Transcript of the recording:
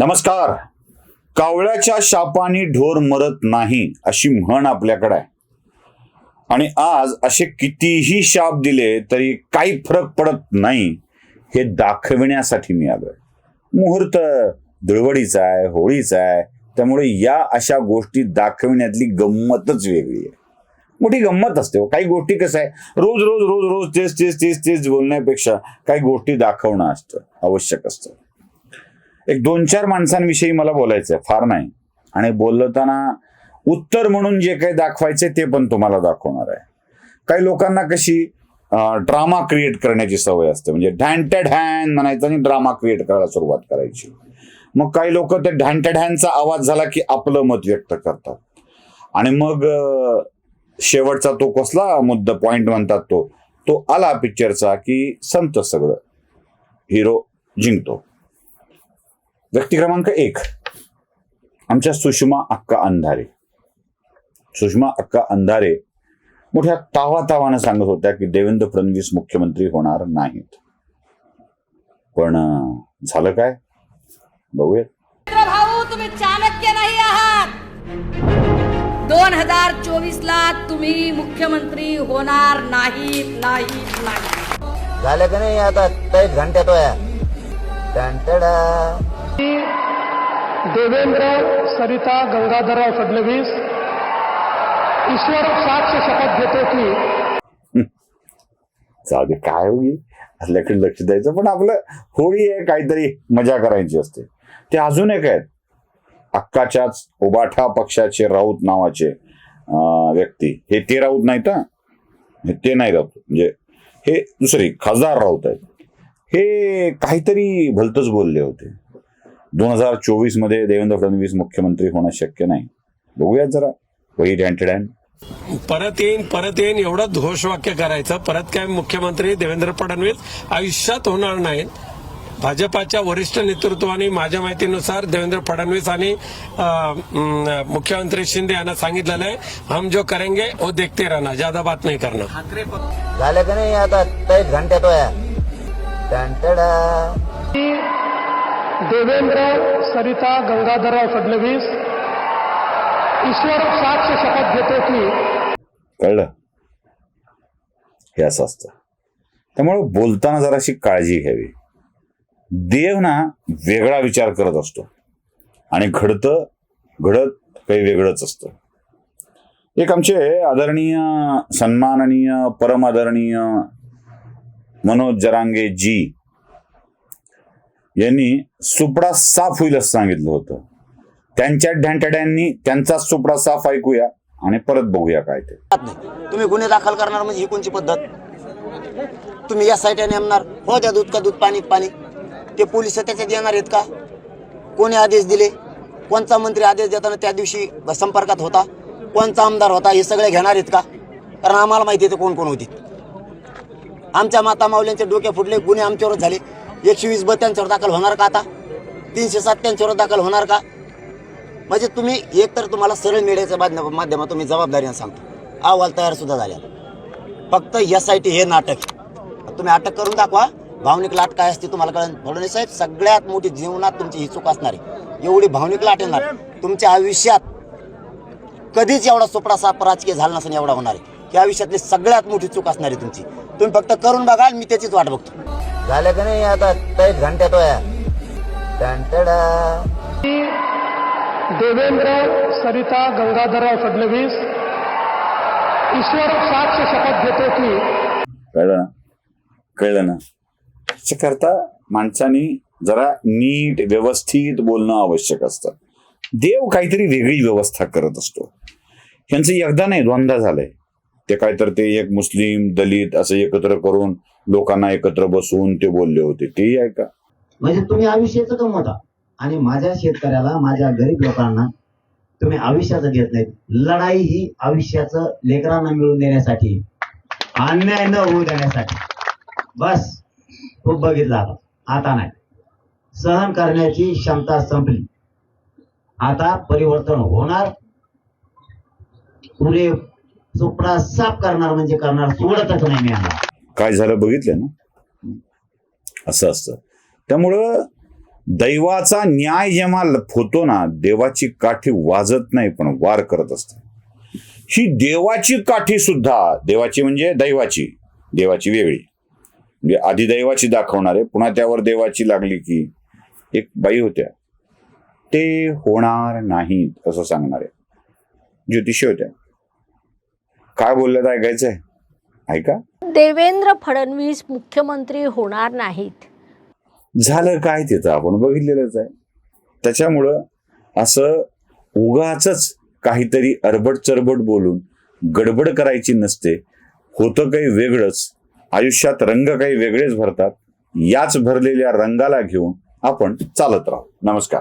नमस्कार. कावळ्याच्या शापाने ढोर मरत नाही अशी म्हण आपल्याकडे आहे. आणि आज असे कितीही शाप दिले तरी काही फरक पडत नाही हे दाखविण्यासाठी मी आलोय. मुहूर्त धुळवडीचा आहे होळीचा आहे त्यामुळे या अशा गोष्टी दाखविण्यातली गंमतच वेगळी आहे. मोठी गंमत असते हो. काही गोष्टी कसं आहे रोज रोज रोज रोज तेच तेच तेच तेच बोलण्यापेक्षा काही गोष्टी दाखवणं असतं आवश्यक असतं. एक दोन चार माणसांविषयी मला बोलायचं आहे फार नाही. आणि बोलताना उत्तर म्हणून जे काही दाखवायचे ते पण तुम्हाला दाखवणार आहे. काही लोकांना कशी ड्रामा क्रिएट करण्याची सवय असते. म्हणजे ढॅनट्या ढॅन म्हणायचं आणि ड्रामा क्रिएट करायला सुरुवात करायची. मग काही लोक ते ढॅनट्या हॅनचा आवाज झाला की आपलं मत व्यक्त करतात. आणि मग शेवटचा तो कसला मुद्दा पॉइंट म्हणतात तो तो आला पिक्चरचा की संत सगळं. हिरो जिंकतो. व्यक्ती क्रमांक एक. आमच्या सुषमा अक्का अंधारे. सुषमा अक्का अंधारे मोठ्या तावा तावानं सांगत होत्या की देवेंद्र फडणवीस मुख्यमंत्री होणार नाहीत. पण झालं काय? बघूया. भाऊ तुम्ही चाणक्य नाही आहात. दोन हजार चोवीस ला तुम्ही मुख्यमंत्री होणार नाहीत नाहीत नाही झालं का नाही आता? तैत घंट्यात टंटडा देवेंद्र सरिता गंगाधरराव फडणवीस. ईश्वर साक्ष शपथ घेतो की. जाऊ दे काय होईल? आपल्याकडे लक्ष द्यायचं पण आपलं होळी आहे काहीतरी मजा करायची असते. ते अजून एक आहेत. अक्काच्याच उबाठा पक्षाचे राऊत नावाचे व्यक्ती. हे ते राऊत नाहीत हे ते नाही राऊत. म्हणजे हे दुसरी खासदार राऊत आहेत. हे काहीतरी भलतच बोलले होते. दोन हजार चोवीसमध्ये देवेंद्र फडणवीस मुख्यमंत्री होणं शक्य नाही. बघूयात जरा. वही डॅन्टेड परत येईन परत येईन एवढं घोषवाक्य करायचं. परत काय मुख्यमंत्री देवेंद्र फडणवीस आयुष्यात होणार नाहीत भाजपाच्या वरिष्ठ नेतृत्वाने माझ्या माहितीनुसार देवेंद्र फडणवीस आणि मुख्यमंत्री शिंदे यांना सांगितलेलं आहे हम जो करेंगे वो देखते रहना. ज्यादा बात नहीं करना झालं का नाही आता? घंट्यात देवेंद्र सरिता गंगाधरराव फडणवीस ईश्वर साक्ष शपथ घेतो की कळलं. हे असं असतं. त्यामुळे बोलताना जराशी काळजी घ्यावी. देव ना वेगळा विचार करत असतो. आणि घडतं घडत काही वेगळंच असतं. एक आमचे आदरणीय सन्माननीय परम आदरणीय मनोज जरांगे जी यांनी सुपडा साफ होईल असं सांगितलं होतं. त्यांच्या ढँटड्यांनी त्यांचा सुपडा साफ ऐकूया आणि परत बघूया काय ते. तुम्ही गुन्हे दाखल करणार म्हणजे ही कोणची पद्धत? तुम्ही या साईट नेमणार. हो द्या दूध का दूध पाणी पाणी. ते पोलीस त्याच्यात येणार आहेत का? कोणी आदेश दिले? कोणचा मंत्री आदेश देताना त्या दिवशी संपर्कात होता? कोणचा आमदार होता? हे सगळे घेणार आहेत का? कारण आम्हाला माहिती आहे ते कोण कोण होती. आमच्या माता माऊल्यांचे डोके फुटले गुन्हे आमच्यावरच झाले. एकशे वीस ब त्यांच्यावर दाखल होणार का आता? तीनशे सात त्यांच्यावर दाखल होणार का? म्हणजे तुम्ही एक तर तुम्हाला सरळ मीडियाच्या माध्यम- माध्यमातून मी जबाबदारीनं सांगतो. अहवाल तयार सुद्धा झाल्या फक्त एस आय टी हे नाटक. तुम्ही अटक करून दाखवा. भावनिक लाट काय असते तुम्हाला कळेल. फडणवीस साहेब सगळ्यात मोठी जीवनात तुमची ही चूक असणार आहे. एवढी भावनिक लाट येणार. तुमच्या आयुष्यात कधीच एवढा सोपडा साप राजकीय झाला नसेल एवढा होणार आहे. की आयुष्यातली सगळ्यात मोठी चूक असणार आहे तुमची. तुम्ही फक्त करून बघा मी त्याचीच वाट बघतो. झालं का नाही आता? तैत घंट्यात वया टंटडा देवेंद्र सरिता गंगाधरराव फडणवीस ईश्वर साक्ष शपथ घेतो की कळलं ना? कळलं ना? असं करता माणसानी जरा नीट व्यवस्थित बोलणं आवश्यक असतं. देव काहीतरी वेगळी व्यवस्था करत असतो. ह्यांचं एकदा नाही दोनदा झालंय. ते काय तर ते एक मुस्लिम दलित असं एकत्र करून लोकांना एकत्र बसवून ते बोलले होते. ते ऐका म्हणजे तुम्ही आयुष्याचं कमवता आणि माझ्या शेतकऱ्याला माझ्या गरीब लोकांना तुम्ही आयुष्याचं देत नाहीत. लढाई ही आयुष्याचं लेकरांना मिळवून देण्यासाठी अन्याय न होऊ देण्यासाठी. बस खूप बघितला आता. आता नाही. सहन करण्याची क्षमता संपली. आता परिवर्तन होणार. पुरे चोपडा साफ करणार म्हणजे करणार सोडतच नाही मी काय झालं बघितलं ना? असं असतं. त्यामुळं दैवाचा न्याय जेव्हा ल- होतो ना देवाची काठी वाजत नाही पण वार करत असते. ही देवाची काठी सुद्धा देवाची म्हणजे दैवाची देवाची वेगळी. म्हणजे आधी दैवाची दाखवणारे पुन्हा त्यावर देवाची लागली की एक बाई होत्या. ते होणार नाहीत असं सांगणारे ज्योतिषी होत्या. काय बोलल्यात ऐकायचंय? ऐका. देवेंद्र फडणवीस मुख्यमंत्री होणार नाहीत. झालं काय तिथं? आपण बघितलेलंच आहे. त्याच्यामुळं असं उगाच काहीतरी अरबड चरबड बोलून गडबड करायची नसते. होतं काही वेगळंच. आयुष्यात रंग काही वेगळेच भरतात. याच भरलेल्या रंगाला घेऊन आपण चालत राहू. नमस्कार.